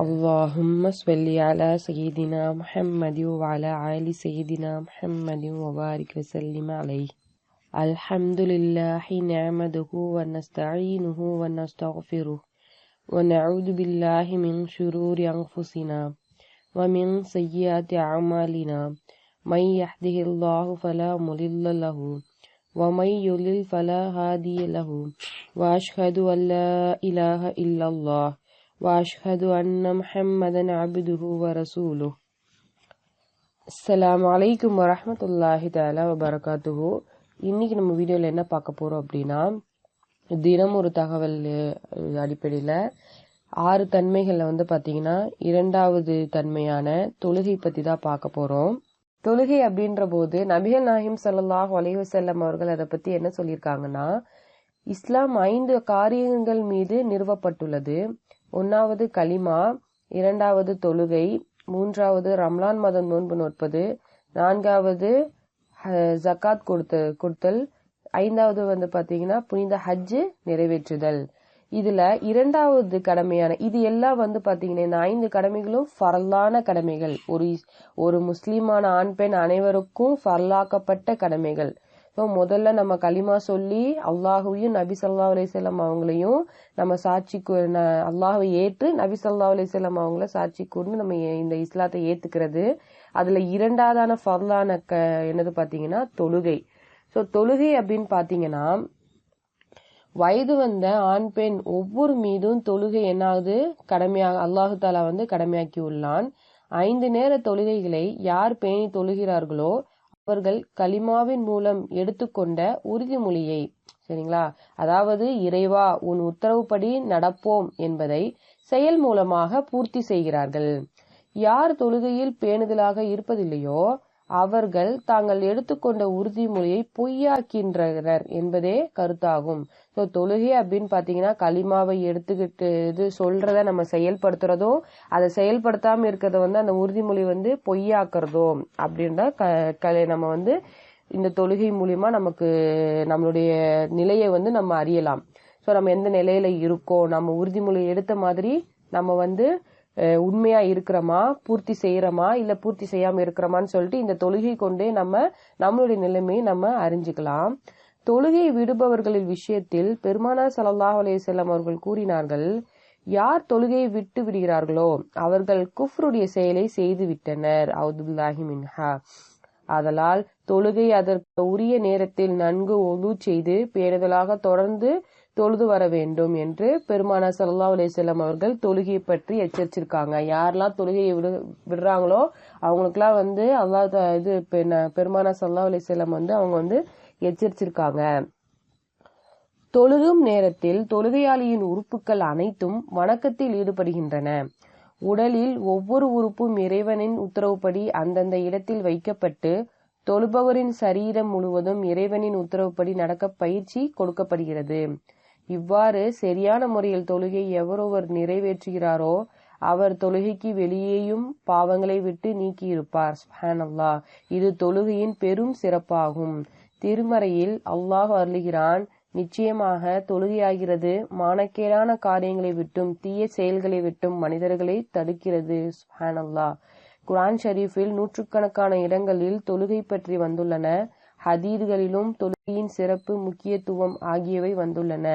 اللهم صل على سيدنا محمد وعلى آل سيدنا محمد وبارك وسلم عليه. الحمد لله نعمده ونستعينه ونستغفره ونعوذ بالله من شرور أنفسنا ومن سيئات أعمالنا. من يهده الله فلا مضل له ومن يضلل فلا هادي له. وأشهد أن لا إله إلا الله. وأشهد أن محمدا عبده ورسوله அஸ்ஸலாமு அலைக்கும் வரஹமத்துல்லாஹி தாலா வபரகாத்துஹு இன்னைக்கு நம்ம வீடியோவில் என்ன பார்க்க போகிறோம் அப்படின்னா தினம் ஒரு தகவல் அஹ், அடிப்படையில் ஆறு தன்மைகளில் வந்து பார்த்தீங்கன்னா இரண்டாவது தன்மையான தொழுகை பற்றி தான் பார்க்க போகிறோம் தொழுகை அப்படின்ற போது நபிகள் நாஹிம் ஸல்லல்லாஹு அலைஹி வஸல்லம் அவர்கள் அதை பற்றி என்ன சொல்லியிருக்காங்கன்னா இஸ்லாம் ஐந்து காரியங்கள் மீது நிறுவப்பட்டுள்ளது ஒன்னாவது கலிமா இரண்டாவது தொழுகை மூன்றாவது ரம்லான் மாதம் நோன்பு நோற்பது நான்காவது ஜக்காத் கொடுத்த கொடுத்தல் ஐந்தாவது வந்து பாத்தீங்கன்னா புனித ஹஜ்ஜு நிறைவேற்றுதல். இதுல இரண்டாவது கடமையான இது எல்லாம் வந்து பாத்தீங்கன்னா இந்த ஐந்து கடமைகளும் ஃபரலான கடமைகள். ஒரு ஒரு முஸ்லிமான ஆண் பெண் அனைவருக்கும் ஃபரலாக்கப்பட்ட கடமைகள். ஸோ முதல்ல நம்ம களிமா சொல்லி அல்லாஹுவையும் நபி சல்லா அலிசல்லாம் அவங்களையும் நம்ம சாட்சி கூ- ந- ஏற்று நபி சல்லா அலிசல்லாம் அவங்கள சாட்சி கூர்ந்து நம்ம இந்த இஸ்லாத்தை ஏத்துக்கிறது. அதுல இரண்டாவதான ஃபர்லான க என்னது பார்த்தீங்கன்னா தொழுகை. ஸோ தொழுகை அப்படின்னு பார்த்தீங்கன்னா வயது வந்த ஆண் பெண் ஒவ்வொரு மீதும் தொழுகை என்னாவது கடமையாக அல்லாஹு தாலா வந்து கடமையாக்கி உள்ளான். ஐந்து நேர தொழுகைகளை யார் பேணி தொழுகிறார்களோ அவர்கள் கலிமாவின் மூலம் எடுத்துக்கொண்ட உறுதிமொழியை சரிங்களா? அதாவது இறைவா உன் உத்தரவுப்படி நடப்போம் என்பதை செயல் மூலமாக பூர்த்தி செய்கிறார்கள். யார் தொழுகையில் பேணுதலாக இருப்பதில்லையோ அவர்கள் தாங்கள் எடுத்துக்கொண்ட உறுதிமொழியை பொய்யாக்கின்றனர் என்பதே கருத்தாகும். ஸோ தொழுகை அப்படின்னு பார்த்தீங்கன்னா களிமாவை எடுத்துக்கிட்டு இது சொல்றத நம்ம செயல்படுத்துறதோ அதை செயல்படுத்தாம இருக்கிறத வந்து அந்த உறுதிமொழி வந்து பொய்யாக்குறதோ அப்படின்ற க க- நம்ம வந்து இந்த தொழுகை மூலியமா நமக்கு நம்மளுடைய நிலையை வந்து நம்ம அறியலாம். ஸோ நம்ம எந்த நிலையில இருக்கோம் நம்ம உறுதிமொழி எடுத்த மாதிரி நம்ம வந்து உண்மையா இருக்கிறோமா பூர்த்தி செய்யறோமா இல்ல பூர்த்தி செய்யாம இருக்கிறோமான்னு சொல்லிட்டு இந்த தொழுகை கொண்டே நம்ம நம்மளுடைய நிலைமையை நம்ம அறிஞ்சுக்கலாம். தொழுகை விடுபவர்களின் விஷயத்தில் பெருமானார் சல்லாஹ் அலைஹி அவர்கள் கூறினார்கள் யார் தொழுகையை விட்டு விடுகிறார்களோ அவர்கள் குஃப்ருடைய செயலை செய்து விட்டனர். அவுதுல்லாஹி மின்ஹா. ஆதலால் தொழுகை அதற்கு உரிய நேரத்தில் நன்கு ஒது செய்து பேணுதலாக தொடர்ந்து தொழுது வர வேண்டும் என்று பெருமான சல்லா அலைஹி அவர்கள் தொழுகையை பற்றி எச்சரிச்சிருக்காங்க. யாரெல்லாம் தொழுகையை விடு விடுறாங்களோ அவங்களுக்குலாம் வந்து அல்லாத இது பெ- சல்லா ஸல்லல்லாஹு வந்து அவங்க வந்து எச்சரிச்சிருக்காங்க. தொழுகும் நேரத்தில் தொழுகையாளியின் உறுப்புகள் அனைத்தும் வணக்கத்தில் ஈடுபடுகின்றன. உடலில் ஒவ்வொரு உறுப்பும் இறைவனின் உத்தரவுப்படி அந்தந்த இடத்தில் வைக்கப்பட்டு தொழுபவரின் சரீரம் முழுவதும் இறைவனின் உத்தரவுப்படி நடக்க பயிற்சி கொடுக்கப்படுகிறது. இவ்வாறு சரியான முறையில் தொழுகை எவரொருவர் நிறைவேற்றுகிறாரோ அவர் தொழுகைக்கு வெளியேயும் பாவங்களை விட்டு நீக்கியிருப்பார். இது தொழுகையின் பெரும் சிறப்பாகும். திருமறையில் அல்லாஹ் அருளுகிறான். நிச்சயமாக தொழுகையாகிறது. மானக்கேடான காரியங்களை விட்டும் தீய செயல்களை விட்டும் மனிதர்களை தடுக்கிறது. சுப்ஹானல்லாஹ் குரான் ஷரீஃபில் நூற்றுக்கணக்கான இடங்களில் தொழுகை பற்றி வந்துள்ளன. ஹதீதுகளிலும் தொழுகையின் சிறப்பு முக்கியத்துவம் ஆகியவை வந்துள்ளன.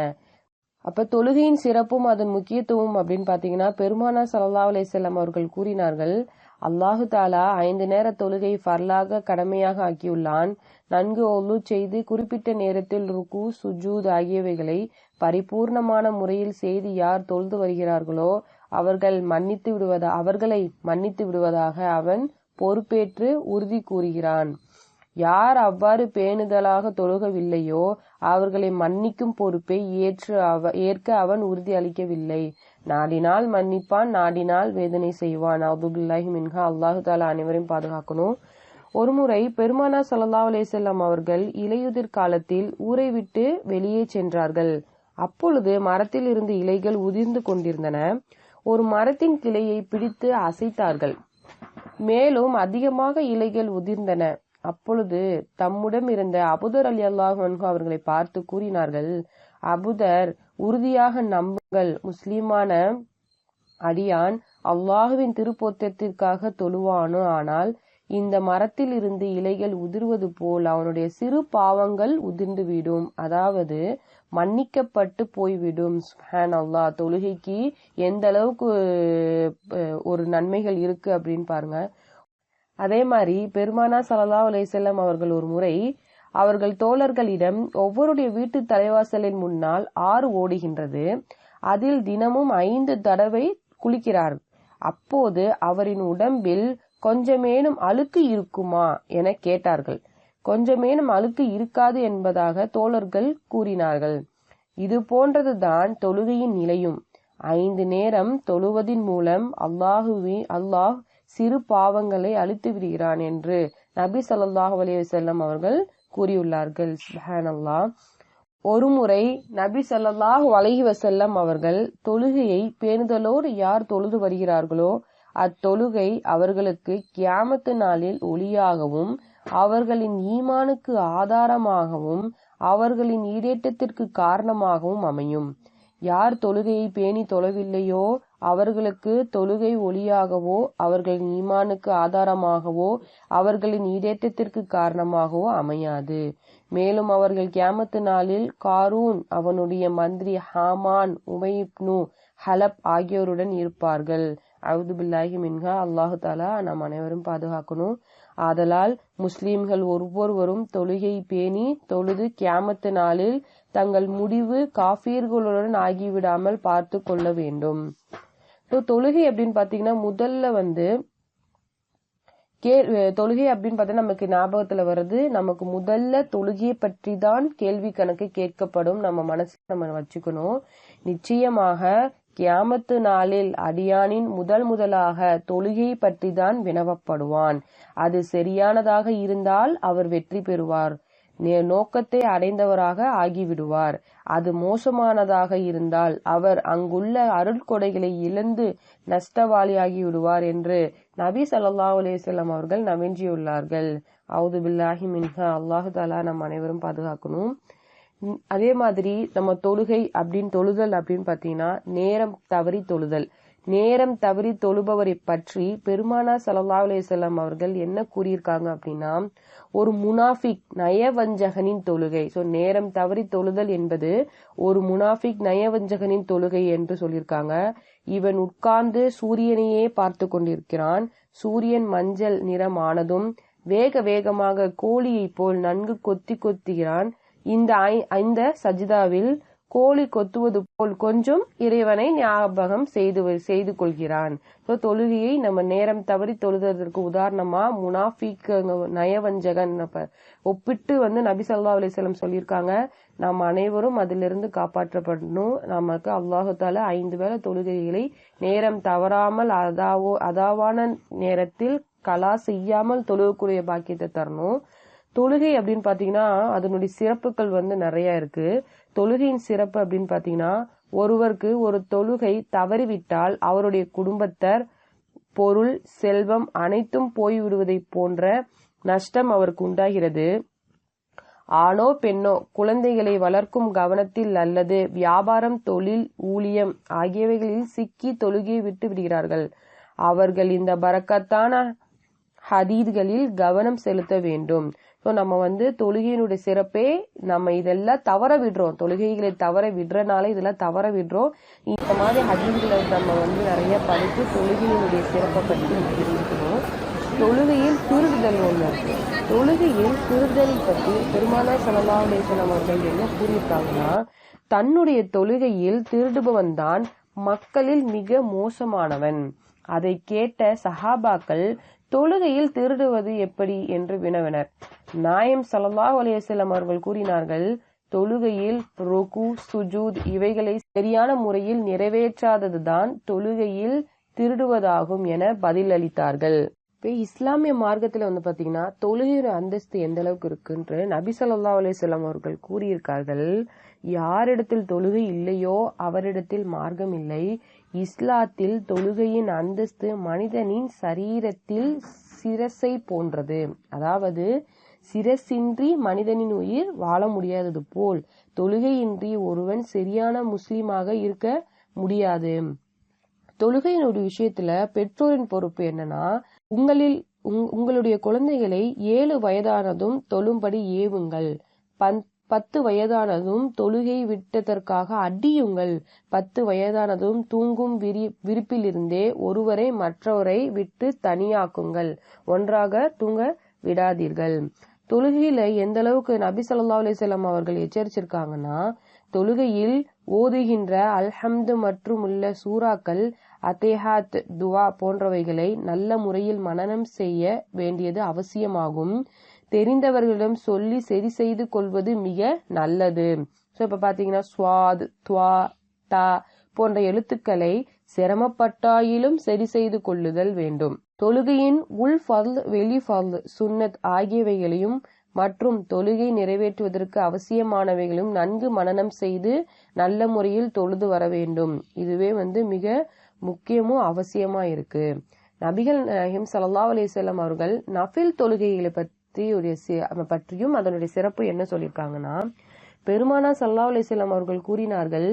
அப்ப தொழுகையின் சிறப்பும் அதன் முக்கியத்துவம் அப்படின்னு பாத்தீங்கன்னா பெருமானா சல்லா அலிசல்லாம் அவர்கள் கூறினார்கள் அல்லாஹு தாலா ஐந்து நேர தொழுகை ஃபர்லாக கடமையாக ஆக்கியுள்ளான். நன்கு ஒல்லு செய்து குறிப்பிட்ட நேரத்தில் ருக்கு சுஜூத் ஆகியவைகளை பரிபூர்ணமான முறையில் செய்து யார் தொழுது வருகிறார்களோ அவர்கள் மன்னித்து விடுவதா அவர்களை மன்னித்து விடுவதாக அவன் பொறுப்பேற்று உறுதி கூறுகிறான். யார் அவ்வாறு பேணுதலாக தொழுகவில்லையோ அவர்களை மன்னிக்கும் பொறுப்பை ஏற்று அவ ஏற்க அவன் உறுதி அளிக்கவில்லை. நாடினால் மன்னிப்பான் நாடினால் வேதனை செய்வான். அவுதுபில்லாஹி மின்ஹா அல்லாஹு தாலா அனைவரையும் பாதுகாக்கணும். ஒருமுறை பெருமானா சல்லா அலைஹி அவர்கள் இலையுதிர் காலத்தில் ஊரை விட்டு வெளியே சென்றார்கள். அப்பொழுது மரத்தில் இருந்து இலைகள் உதிர்ந்து கொண்டிருந்தன. ஒரு மரத்தின் கிளையை பிடித்து அசைத்தார்கள். மேலும் அதிகமாக இலைகள் உதிர்ந்தன. அப்பொழுது தம்முடன் இருந்த அபுதர் அலி அல்லாஹ் அவர்களை பார்த்து கூறினார்கள் அபுதர் உறுதியாக நம்புங்கள் முஸ்லிமான அடியான் அல்லாஹுவின் திருப்பொத்தத்திற்காக தொழுவானோ? ஆனால் இந்த மரத்தில் இருந்து இலைகள் உதிர்வது போல் அவனுடைய சிறு பாவங்கள் உதிர்ந்துவிடும் அதாவது மன்னிக்கப்பட்டு போய்விடும். சுஹான் அல்லா தொழுகைக்கு எந்த அளவுக்கு ஒரு நன்மைகள் இருக்கு அப்படின்னு பாருங்க. அதே மாதிரி பெருமானா சல்லல்லாஹு அலைஹி அவர்கள் ஒரு முறை அவர்கள் தோழர்களிடம் ஒவ்வொருடைய வீட்டு தலைவாசலின் முன்னால் ஆறு ஓடுகின்றது. அதில் தினமும் ஐந்து தடவை குளிக்கிறார். அப்போது அவரின் உடம்பில் கொஞ்சமேனும் அழுக்கு இருக்குமா என கேட்டார்கள். கொஞ்சமேனும் அழுக்கு இருக்காது என்பதாக தோழர்கள் கூறினார்கள். இது போன்றதுதான் தொழுகையின் நிலையும். ஐந்து நேரம் தொழுவதின் மூலம் அல்லாஹுவி அல்லாஹ் சிறு பாவங்களை அழித்து விடுகிறான் என்று நபி ஸல்லல்லாஹு அலைஹி அவர்கள் கூறியுள்ளார்கள். சுப்ஹானல்லாஹ் ஒருமுறை நபி ஸல்லல்லாஹு அலைஹி வசல்லம் அவர்கள் தொழுகையை பேணுதலோடு யார் தொழுது வருகிறார்களோ அத்தொழுகை அவர்களுக்கு கியாமத்து நாளில் ஒளியாகவும் அவர்களின் ஈமானுக்கு ஆதாரமாகவும் அவர்களின் ஈடேற்றத்திற்கு காரணமாகவும் அமையும். யார் தொழுகையை பேணி தொழவில்லையோ அவர்களுக்கு தொழுகை ஒளியாகவோ அவர்களின் ஈமானுக்கு ஆதாரமாகவோ அவர்களின் ஈடேற்றத்திற்கு காரணமாகவோ அமையாது. மேலும் அவர்கள் கியாமத்து நாளில் காரூன் அவனுடைய மந்திரி ஹாமான் உமைப்னு ஹலப் ஆகியோருடன் இருப்பார்கள். அவுது பில்லாஹி மின்ஹா அல்லாஹு தாலா நாம் அனைவரும் பாதுகாக்கணும். ஆதலால் முஸ்லிம்கள் ஒவ்வொருவரும் தொழுகை பேணி தொழுது கியாமத்து நாளில் தங்கள் முடிவு காஃபீர்களுடன் ஆகிவிடாமல் பார்த்து கொள்ள வேண்டும். ஸோ தொழுகை அப்படின்னு பார்த்தீங்கன்னா முதல்ல வந்து கே தொழுகை அப்படின்னு பார்த்தா நமக்கு ஞாபகத்துல வருது நமக்கு முதல்ல தொழுகையை பற்றி தான் கேள்வி கணக்கு கேட்கப்படும். நம்ம மனசுல நம்ம வச்சுக்கணும். நிச்சயமாக கியாமத்து நாளில் அடியானின் முதல் முதலாக தொழுகையை பற்றி தான் வினவப்படுவான். அது சரியானதாக இருந்தால் அவர் வெற்றி பெறுவார். நோக்கத்தை அடைந்தவராக ஆகிவிடுவார். அது மோசமானதாக இருந்தால் அவர் அங்குள்ள அருட்கொடைகளை இழந்து நஷ்டவாளியாகி விடுவார் என்று நபி சல்லா அலிசல்லாம் அவர்கள் நவிஞ்சியுள்ளார்கள். அவுது பில்லாஹி மின்ஹா. அல்லாஹு தாலா நம் அனைவரும் பாதுகாக்கணும். அதே மாதிரி நம்ம தொழுகை அப்படின்னு தொழுதல் அப்படின்னு பாத்தீங்கன்னா நேரம் தவறி தொழுதல். நேரம் தவறி தொழுபவரை பற்றி பெருமானா சல்லா அலிசல்லாம் அவர்கள் என்ன கூறியிருக்காங்க அப்படின்னா ஒரு முனாஃபிக் நயவஞ்சகனின் தொழுகை. சோ நேரம் தவறி தொழுதல் என்பது ஒரு முனாஃபிக் நயவஞ்சகனின் தொழுகை என்று சொல்லியிருக்காங்க. இவன் உட்கார்ந்து சூரியனையே பார்த்து கொண்டிருக்கிறான். சூரியன் மஞ்சள் நிறம் ஆனதும் வேக வேகமாக கோழியைப் போல் நன்கு கொத்தி கொத்துகிறான். இந்த ஐ- இந்த சஜிதாவில் கோழி கொத்துவது போல் கொஞ்சம் இறைவனை ஞாபகம் செய்து செய்து கொள்கிறான். ஸோ தொழுகையை நம்ம நேரம் தவறி தொழுதற்கு உதாரணமா முனாஃபிக் நயவஞ்சகன் ஒப்பிட்டு வந்து நபி சல்லா அலைஹி சொல்லியிருக்காங்க நாம் அனைவரும் அதிலிருந்து காப்பாற்றப்படணும். நமக்கு அல்லாஹால ஐந்து வேளை தொழுகைகளை நேரம் தவறாமல் அதாவோ அதாவான நேரத்தில் கலா செய்யாமல் தொழுகக்கூடிய பாக்கியத்தை தரணும். தொழுகை அப்படின்னு பாத்தீங்கன்னா அதனுடைய சிறப்புகள் வந்து நிறைய இருக்கு. தொழுகையின் சிறப்பு அப்படின்னு பாத்தீங்கன்னா ஒருவருக்கு ஒரு தொழுகை தவறிவிட்டால் அவருடைய குடும்பத்தர் பொருள் செல்வம் அனைத்தும் போய்விடுவதை போன்ற நஷ்டம் அவருக்கு உண்டாகிறது. ஆணோ பெண்ணோ குழந்தைகளை வளர்க்கும் கவனத்தில் அல்லது வியாபாரம் தொழில் ஊழியம் ஆகியவைகளில் சிக்கி தொழுகையை விட்டு விடுகிறார்கள். அவர்கள் இந்த பறக்கத்தான ஹதீத்களில் கவனம் செலுத்த வேண்டும். ஸோ நம்ம வந்து தொழுகையினுடைய சிறப்பே நம்ம இதெல்லாம் தவற விடுறோம். தொழுகைகளை தவற விடுறனால இதெல்லாம் தவற விடுறோம். இந்த மாதிரி ஹதீத்களை நம்ம வந்து நிறைய படித்து தொழுகையினுடைய சிறப்பை பற்றி தெரிஞ்சுக்கணும். தொழுகையில் திருடுதல் ஒன்று தொழுகையில் திருடுதல் பற்றி பெருமானா ஸல்லல்லாஹு அலைஹி அவர்கள் என்ன கூறியிருக்காங்கன்னா தன்னுடைய தொழுகையில் திருடுபவன் தான் மக்களில் மிக மோசமானவன். அதை கேட்ட சஹாபாக்கள் தொழுகையில் திருடுவது எப்படி என்று வினவினர். நாயம் சல்லாஹ் அலையம் அவர்கள் கூறினார்கள் தொழுகையில் ருக்கு சுஜூத் இவைகளை சரியான முறையில் நிறைவேற்றாததுதான் தொழுகையில் திருடுவதாகும் என பதிலளித்தார்கள். இப்போ இஸ்லாமிய மார்க்கத்தில் வந்து பார்த்தீங்கன்னா தொழுகையோட அந்தஸ்து எந்த அளவுக்கு இருக்குன்று நபி சொல்லா அலைஹி அவர்கள் கூறியிருக்கார்கள். யாரிடத்தில் தொழுகை இல்லையோ அவரிடத்தில் மார்க்கம் இல்லை. இஸ்லாத்தில் தொழுகையின் அந்தஸ்து மனிதனின் சரீரத்தில் சிரசை போன்றது. அதாவது சிரசின்றி மனிதனின் உயிர் வாழ முடியாதது போல் தொழுகையின்றி ஒருவன் சரியான முஸ்லீமாக இருக்க முடியாது. தொழுகையினுடைய விஷயத்துல பெற்றோரின் பொறுப்பு என்னன்னா உங்களில் உங்களுடைய குழந்தைகளை ஏழு வயதானதும் தொழும்படி ஏவுங்கள். பத்து வயதானதும் தொழுகை விட்டதற்காக அடியுங்கள். பத்து வயதானதும் தூங்கும் விரி ஒருவரை மற்றவரை விட்டு தனியாக்குங்கள். ஒன்றாக தூங்க விடாதீர்கள். தொழுகையில எந்த அளவுக்கு நபி சொல்லா அலிசல்லாம் அவர்கள் எச்சரிச்சிருக்காங்கன்னா தொழுகையில் ஓதுகின்ற அல்ஹம்து மற்றும் உள்ள சூறாக்கள் அத்தேஹாத் துவா போன்றவைகளை நல்ல முறையில் மனனம் செய்ய வேண்டியது அவசியமாகும். தெரிந்தவர்களிடம் சொல்லி சரி செய்து கொள்வது மிக நல்லது. ஸோ இப்போ பார்த்தீங்கன்னா சுவாத் துவா தா போன்ற எழுத்துக்களை சிரமப்பட்டாயிலும் சரி செய்து கொள்ளுதல் வேண்டும். தொழுகையின் உள் ஃபர்ல் வெளி ஃபர்ல் சுன்னத் ஆகியவைகளையும் மற்றும் தொழுகை நிறைவேற்றுவதற்கு அவசியமானவைகளும் நன்கு மனனம் செய்து நல்ல முறையில் தொழுது வர வேண்டும். இதுவே வந்து மிக முக்கியமும் அவசியமா இருக்கு. நபிகள் நாயகம் சல்லா அலிசல்லாம் அவர்கள் நஃபில் தொழுகைகளை பற்றி பற்றியும் அதனுடைய சிறப்பு என்ன சொல்லியிருக்காங்கன்னா பெருமானா சல்லா அலிசல்லாம் அவர்கள் கூறினார்கள்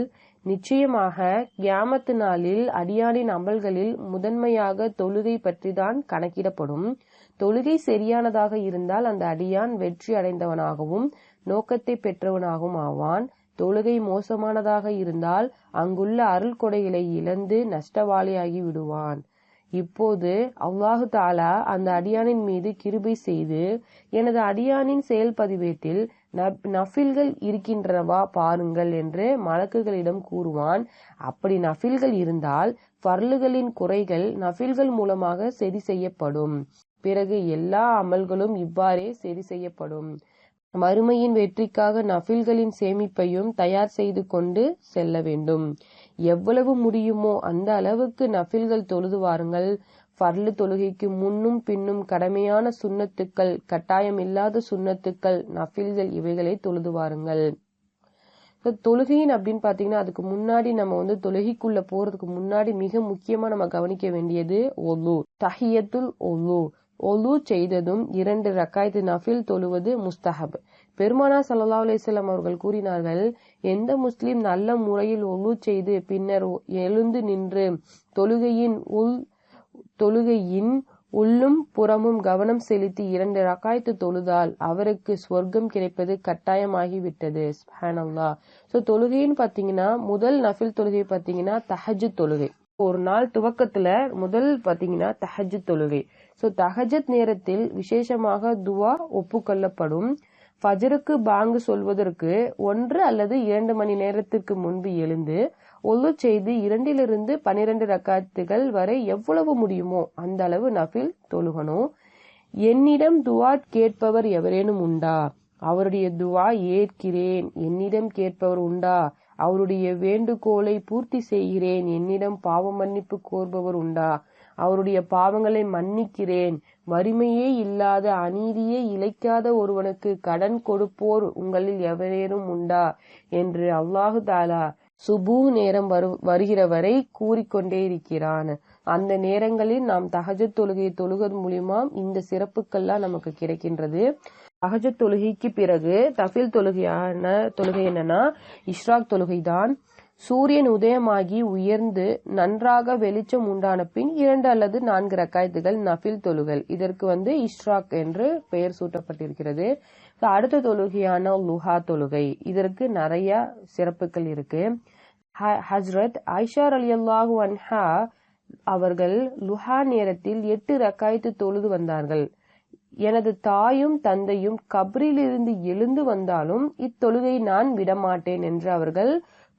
நிச்சயமாக கியாமத்து நாளில் அடியானின் அமல்களில் முதன்மையாக தொழுகை பற்றி தான் கணக்கிடப்படும். தொழுகை சரியானதாக இருந்தால் அந்த அடியான் வெற்றி அடைந்தவனாகவும் நோக்கத்தை பெற்றவனாகவும் ஆவான். தொழுகை மோசமானதாக இருந்தால் அங்குள்ள அருள் கொடைகளை இழந்து நஷ்டவாளியாகி விடுவான். இப்போது அல்லாஹு தாலா அந்த அடியானின் மீது கிருபை செய்து எனது அடியானின் செயல் பதிவேட்டில் நஃபில்கள் இருக்கின்றனவா பாருங்கள் என்று மலக்குகளிடம் கூறுவான். அப்படி நஃபில்கள் இருந்தால் பர்லுகளின் குறைகள் நஃபில்கள் மூலமாக சரி செய்யப்படும். பிறகு எல்லா அமல்களும் இவ்வாறே சரி செய்யப்படும். மறுமையின் வெற்றிக்காக நஃபில்களின் சேமிப்பையும் தயார் செய்து கொண்டு செல்ல வேண்டும். எவ்வளவு முடியுமோ அந்த அளவுக்கு நஃபில்கள் தொழுது வாருங்கள். பர்லு தொழுகைக்கு முன்னும் பின்னும் கடமையான சுண்ணத்துக்கள் கட்டாயம் இல்லாத சுண்ணத்துக்கள் நஃபில்கள் இவைகளை தொழுது வாருங்கள். தொழுகையின் அப்படின்னு பாத்தீங்கன்னா அதுக்கு முன்னாடி நம்ம வந்து தொழுகைக்குள்ள போறதுக்கு முன்னாடி மிக முக்கியமா நம்ம கவனிக்க வேண்டியது ஒலு தஹியத்துல் ஒலு. ஒலு செய்ததும் இரண்டு ரக்காயத்து நஃபில் தொழுவது முஸ்தஹப். பெருமானா சல்லா அலிஸ்லாம் அவர்கள் கூறினார்கள் எந்த முஸ்லிம் நல்ல முறையில் ஒலு செய்து பின்னர் எழுந்து நின்று தொழுகையின் உள் தொழுகையின் உள்ளும் புறமும் கவனம் செலுத்தி இரண்டு ரக்காய்த்து தொழுதால் அவருக்கு ஸ்வர்க்கம் கிடைப்பது கட்டாயமாகிவிட்டது. ஸ்பஹானல்லா ஸோ தொழுகைன்னு பார்த்தீங்கன்னா முதல் நஃபில் தொழுகை பார்த்தீங்கன்னா தஹஜு தொழுகை. ஒரு நாள் துவக்கத்துல முதல் பாத்தீங்கன்னா தஹஜத் தொழுகை. ஸோ தஹஜத் நேரத்தில் விசேஷமாக துவா ஒப்புக்கொள்ளப்படும். ஃபஜருக்கு பாங்கு சொல்வதற்கு ஒன்று அல்லது இரண்டு மணி நேரத்திற்கு முன்பு எழுந்து ஒழு செய்து இரண்டிலிருந்து பனிரெண்டு ரக்காத்துகள் வரை எவ்வளவு முடியுமோ அந்த அளவு நஃபில் தொழுகணும். என்னிடம் துவா கேட்பவர் எவரேனும் உண்டா? அவருடைய துவா ஏற்கிறேன். என்னிடம் கேட்பவர் உண்டா? அவருடைய வேண்டுகோளை பூர்த்தி செய்கிறேன். என்னிடம் பாவ மன்னிப்பு கோருபவர் உண்டா? அவருடைய பாவங்களை மன்னிக்கிறேன். வறுமையே இல்லாத அநீதியே இழைக்காத ஒருவனுக்கு கடன் கொடுப்போர் உங்களில் எவரேனும் உண்டா? என்று அல்லாஹு தாலா சுபூ நேரம் வரு வருகிற வரை கூறிக்கொண்டே இருக்கிறான். அந்த நேரங்களில் நாம் தகஜ தொழுகையை தொழுகிறது மூலியமா இந்த சிறப்புக்கள்லாம் நமக்கு கிடைக்கின்றது. தகஜ தொழுகைக்கு பிறகு தஃபில் தொழுகையான தொழுகை என்னன்னா இஷ்ராக் தொழுகைதான். சூரியன் உதயமாகி உயர்ந்து நன்றாக வெளிச்சம் உண்டான பின் இரண்டு அல்லது நான்கு ரக்காயத்துகள் நஃபில் தொழுகல். இதற்கு வந்து இஷ்ராக் என்று பெயர் சூட்டப்பட்டிருக்கிறது. அடுத்த தொழுகையான லுஹா தொழுகை. இதற்கு நிறைய சிறப்புகள் இருக்கு. ஹஸ்ரத் ஐஷார் அலி அல்லாஹு அன்ஹா அவர்கள் லுஹா நேரத்தில் எட்டு ரக்காய்த்து தொழுது வந்தார்கள். எனது தாயும் தந்தையும் கபரிலிருந்து எழுந்து வந்தாலும் இத்தொழுகை நான் விடமாட்டேன் என்று அவர்கள்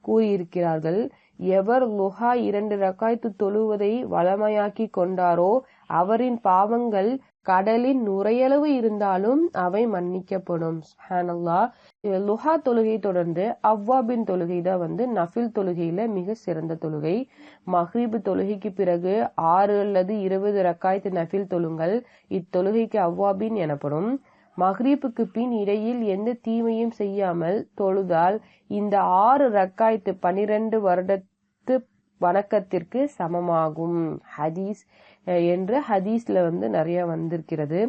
கூறியிருக்கிறார்கள். எவர் லுஹா இரண்டு ரக்காய்த்து தொழுவதை வளமையாக்கி கொண்டாரோ அவரின் பாவங்கள் கடலின் நுரையளவு இருந்தாலும் அவை மன்னிக்கப்படும். சுஹானல்லா லுஹா தொழுகை தொடர்ந்து அவ்வாபின் தொழுகை தான் வந்து நஃபில் தொழுகையில மிக சிறந்த தொழுகை. மஹ்ரீபு தொழுகைக்கு பிறகு ஆறு அல்லது இருபது ரக்காய்த்து நஃபில் தொழுங்கள். இத்தொழுகைக்கு அவ்வாபின் எனப்படும். மஹ்ரீப்புக்கு பின் இடையில் எந்த தீமையும் செய்யாமல் தொழுதால் இந்த ஆறு ரக்காய்த்து பனிரெண்டு வருடத்து வணக்கத்திற்கு சமமாகும். ஹதீஸ் என்று ஹதீஸ்ல வந்து நிறைய வந்திருக்கிறது.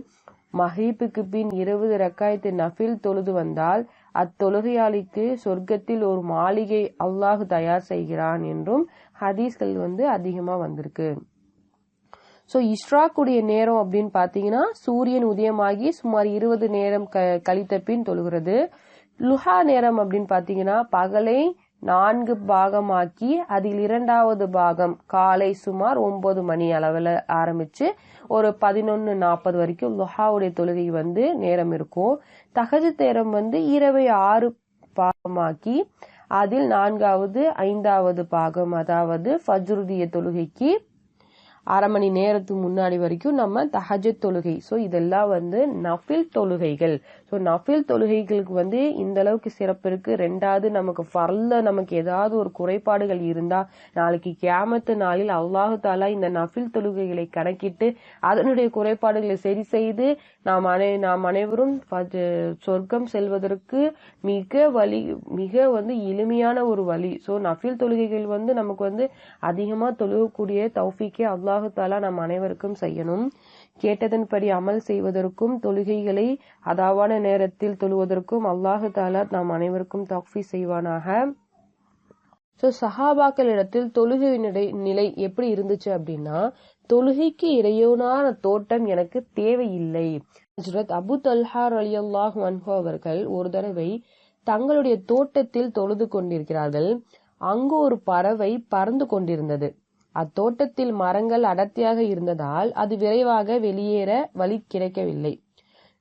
மஹீப்புக்கு பின் இருபது ரக்காயத்து நஃபில் தொழுது வந்தால் அத்தொழுகையாளிக்கு சொர்க்கத்தில் ஒரு மாளிகை அல்லாஹ் தயார் செய்கிறான் என்றும் ஹதீஸ்கள் வந்து அதிகமா வந்திருக்கு. ஸோ இஷ்ராக்குடைய நேரம் அப்படின்னு பார்த்தீங்கன்னா சூரியன் உதயமாகி சுமார் இருபது நேரம் க கழித்த பின் தொழுகிறது. லுஹா நேரம் அப்படின்னு பார்த்தீங்கன்னா பகலை நான்கு பாகமாக்கி அதில் இரண்டாவது பாகம் காலை சுமார் ஒன்பது மணி அளவில் ஆரம்பிச்சு ஒரு பதினொன்று நாற்பது வரைக்கும் லுஹாவுடைய தொழுகை வந்து நேரம் இருக்கும். தகஜு நேரம் வந்து இரவை ஆறு பாகமாக்கி அதில் நான்காவது ஐந்தாவது பாகம் அதாவது ஃபஜ்ருதிய தொழுகைக்கு அரை மணி நேரத்துக்கு முன்னாடி வரைக்கும் நம்ம தஹஜத் தொழுகை. ஸோ இதெல்லாம் வந்து நஃபில் தொழுகைகள். ஸோ நஃபில் தொழுகைகளுக்கு வந்து இந்த அளவுக்கு சிறப்பு இருக்கு. ரெண்டாவது நமக்கு ஃபர்ல நமக்கு ஏதாவது ஒரு குறைபாடுகள் இருந்தா நாளைக்கு கேமத்து நாளில் அல்லாஹு தாலா இந்த நஃபில் தொழுகைகளை கணக்கிட்டு அதனுடைய குறைபாடுகளை சரி செய்து நாம் அனை நாம் அனைவரும் சொர்க்கம் செல்வதற்கு மிக வழி மிக வந்து எளிமையான ஒரு வழி. ஸோ நஃபில் தொழுகைகள் வந்து நமக்கு வந்து அதிகமாக தொழுகக்கூடிய தௌஃபிக்கே அவ்வளோ தாலா நம் அனைவருக்கும் செய்யணும். கேட்டதன்படி அமல் செய்வதற்கும் தொழுகைகளை அதாவான நேரத்தில் தொழுவதற்கும் அல்லாஹு தாலா நாம் அனைவருக்கும் தௌஃபீ செய்வானாக. ஸோ சஹாபாக்களிடத்தில் தொழுகை நிலை நிலை எப்படி இருந்துச்சு அப்படின்னா தொழுகைக்கு இடையோனான தோட்டம் எனக்கு தேவையில்லை. ஹஜ்ரத் அபு தல்ஹார் அலி அல்லாஹ் அவர்கள் ஒரு தடவை தங்களுடைய தோட்டத்தில் தொழுது கொண்டிருக்கிறார்கள். அங்கு ஒரு பறவை பறந்து கொண்டிருந்தது. அத்தோட்டத்தில் மரங்கள் அடர்த்தியாக இருந்ததால் அது விரைவாக வெளியேற வழி கிடைக்கவில்லை.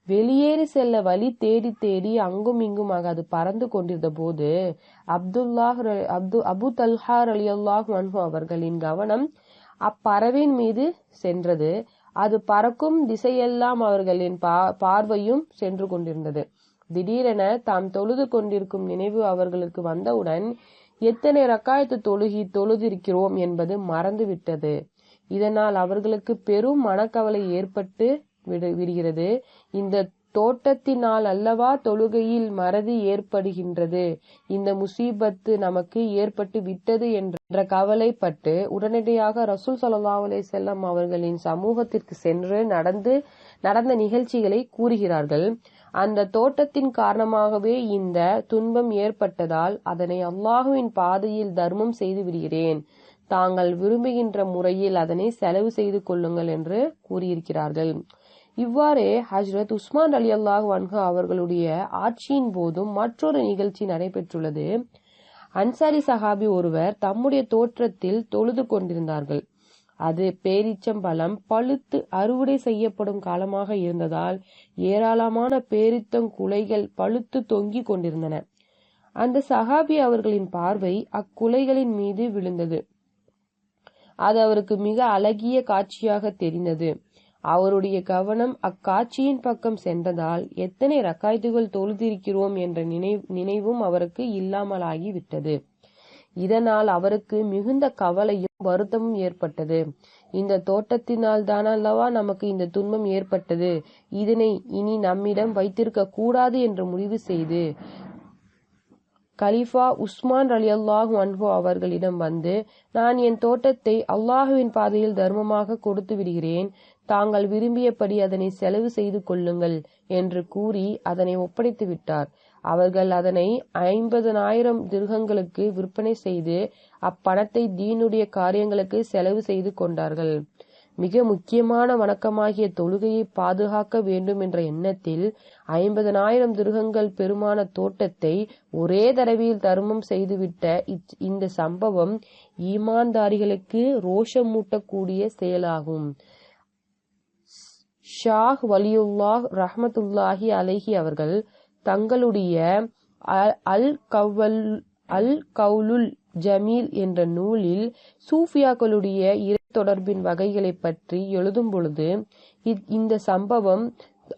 வெளியேறி செல்ல வழி தேடி தேடி அங்கும் இங்குமாக அது பறந்து கொண்டிருந்த போது அப்துல்லாஹ் அப்து அபு தல்ஹார் அலி அல்லாஹ் அவர்களின் கவனம் அப்பறவையின் மீது சென்றது. அது பறக்கும் திசையெல்லாம் அவர்களின் பார்வையும் சென்று கொண்டிருந்தது. திடீரென தாம் தொழுது கொண்டிருக்கும் நினைவு அவர்களுக்கு வந்தவுடன் எத்தனை ரக்காயத்து தொழுகி தொழுதிருக்கிறோம் என்பது மறந்துவிட்டது. இதனால் அவர்களுக்கு பெரும் மனக்கவலை ஏற்பட்டு விடு- விடுகிறது. இந்த தோட்டத்தினால் அல்லவா தொழுகையில் மறதி ஏற்படுகின்றது? இந்த முசீபத்து நமக்கு ஏற்பட்டு விட்டது என்ற கவலைப்பட்டு உடனடியாக ரசூல் ஸல்லல்லாஹு அலைஹி செல்லம் அவர்களின் சமூகத்திற்கு சென்று நடந்து நடந்த நிகழ்ச்சிகளை கூறுகிறார்கள். அந்த தோட்டத்தின் காரணமாகவே இந்த துன்பம் ஏற்பட்டதால் அதனை அல்லாஹுவின் பாதையில் தர்மம் செய்து விடுகிறேன். தாங்கள் விரும்புகின்ற முறையில் அதனை செலவு செய்து கொள்ளுங்கள் என்று கூறியிருக்கிறார்கள். இவ்வாறே ஹஜ்ரத் உஸ்மான் அலி அல்லாஹ் வன்ஹு அவர்களுடைய ஆட்சியின் போதும் மற்றொரு நிகழ்ச்சி நடைபெற்றுள்ளது. அன்சாரி சஹாபி ஒருவர் தம்முடைய தோற்றத்தில் தொழுது கொண்டிருந்தார்கள். அது பேரிச்சம்பழம் பழுத்து அறுவடை செய்யப்படும் காலமாக இருந்ததால் ஏராளமான பேரித்தங்குலைகள் பழுத்து தொங்கிக் கொண்டிருந்தன. அந்த சஹாபி அவர்களின் பார்வை அக்குலைகளின் மீது விழுந்தது. அது அவருக்கு மிக அழகிய காட்சியாக தெரிந்தது. அவருடைய கவனம் அக்காட்சியின் பக்கம் சென்றதால் எத்தனை ரக்காய்த்துகள் தொழுதிருக்கிறோம் என்ற நினைவும் அவருக்கு இல்லாமலாகிவிட்டது. இதனால் அவருக்கு மிகுந்த கவலையும் வருத்தமும் ஏற்பட்டது. இந்த தோட்டத்தினால் தானல்லவா நமக்கு இந்த துன்பம் ஏற்பட்டது. இதனை இனி நம்மிடம் வைத்திருக்க கூடாது என்று முடிவு செய்து கலிஃபா உஸ்மான் அலி அல்லாஹ் அன்ஹோ அவர்களிடம் வந்து நான் என் தோட்டத்தை அல்லாஹுவின் பாதையில் தர்மமாக கொடுத்து விடுகிறேன். தாங்கள் விரும்பியபடி அதனை செலவு செய்து கொள்ளுங்கள் என்று கூறி அதனை ஒப்படைத்து விட்டார். அவர்கள் அதனை ஐம்பதனாயிரம் திருகங்களுக்கு விற்பனை செய்து அப்பணத்தை தீனுடைய காரியங்களுக்கு செலவு செய்து கொண்டார்கள். மிக முக்கியமான வணக்கமாகிய தொழுகையை பாதுகாக்க வேண்டும் என்ற எண்ணத்தில் ஐம்பதனாயிரம் திருகங்கள் பெருமான தோட்டத்தை ஒரே தடவையில் தர்மம் செய்துவிட்ட இச்- இந்த சம்பவம் ஈமான்தாரிகளுக்கு ரோஷமூட்டக்கூடிய செயலாகும். ஷாஹ் வலியுல்லாஹ் ரஹமத்துல்லாஹி அலஹி அவர்கள் தங்களுடைய அ- அல் கவ்வல் அல் கவுலுல் ஜமீல் என்ற நூலில் சூஃபியாக்களுடைய இறை தொடர்பின் வகைகளைப் பற்றி எழுதும் பொழுது இந்த சம்பவம்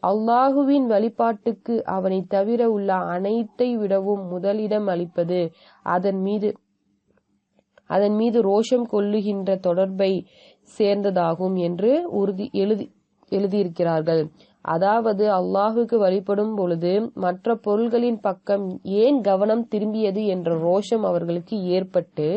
அல்லாஹுவின் வழிபாட்டுக்கு அவனை தவிர உள்ள அனைத்தை விடவும் முதலிடம் அளிப்பது அதன் மீது அதன் மீது ரோஷம் கொள்ளுகின்ற தொடர்பை சேர்ந்ததாகும் என்று உறுதி எழுதி எழுதியிருக்கிறார்கள். அதாவது அல்லாஹுக்கு வழிபடும் பொழுது மற்ற பொருள்களின் பக்கம் ஏன் கவனம் திரும்பியது என்ற ரோஷம் அவர்களுக்கு ஏற்பட்டு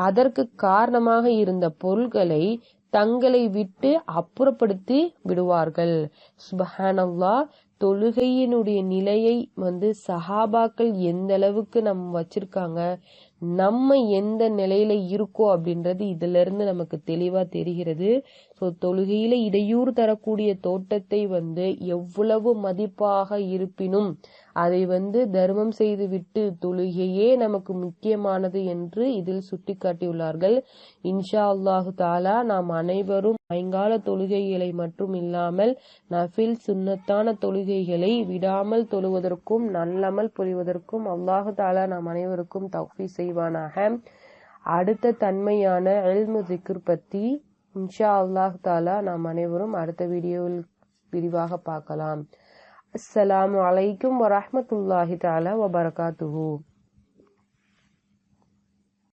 அதற்கு காரணமாக இருந்த பொருள்களை தங்களை விட்டு அப்புறப்படுத்தி விடுவார்கள். சுபஹானல்லா தொழுகையினுடைய நிலையை வந்து சஹாபாக்கள் எந்த அளவுக்கு நம்ம வச்சிருக்காங்க நம்ம எந்த நிலையில இருக்கோம் அப்படின்றது இதுல இருந்து நமக்கு தெளிவா தெரிகிறது. ஸோ தொழுகையில இடையூறு தரக்கூடிய தோட்டத்தை வந்து எவ்வளவு மதிப்பாக இருப்பினும் அதை வந்து தர்மம் செய்துவிட்டு தொழுகையே நமக்கு முக்கியமானது என்று இதில் சுட்டிக்காட்டியுள்ளார்கள். இன்ஷா அல்லாஹு தாலா நாம் அனைவரும் ஐங்கால தொழுகைகளை மட்டும் இல்லாமல் நஃபில் சுண்ணத்தான தொழுகைகளை விடாமல் தொழுவதற்கும் நல்லமல் புரிவதற்கும் அல்லாஹு தாலா நாம் அனைவருக்கும் தௌஃபி செய்வானாக. அடுத்த தன்மையான எல்மு திக்ர் பத்தி இன்ஷா அல்லாஹ் தாலா நாம் அனைவரும் அடுத்த வீடியோவில் விரிவாக பார்க்கலாம். அஸ்ஸலாமு அலைக்கும் வரமத்துல்லாஹி தாலா வபரகாத்துஹு.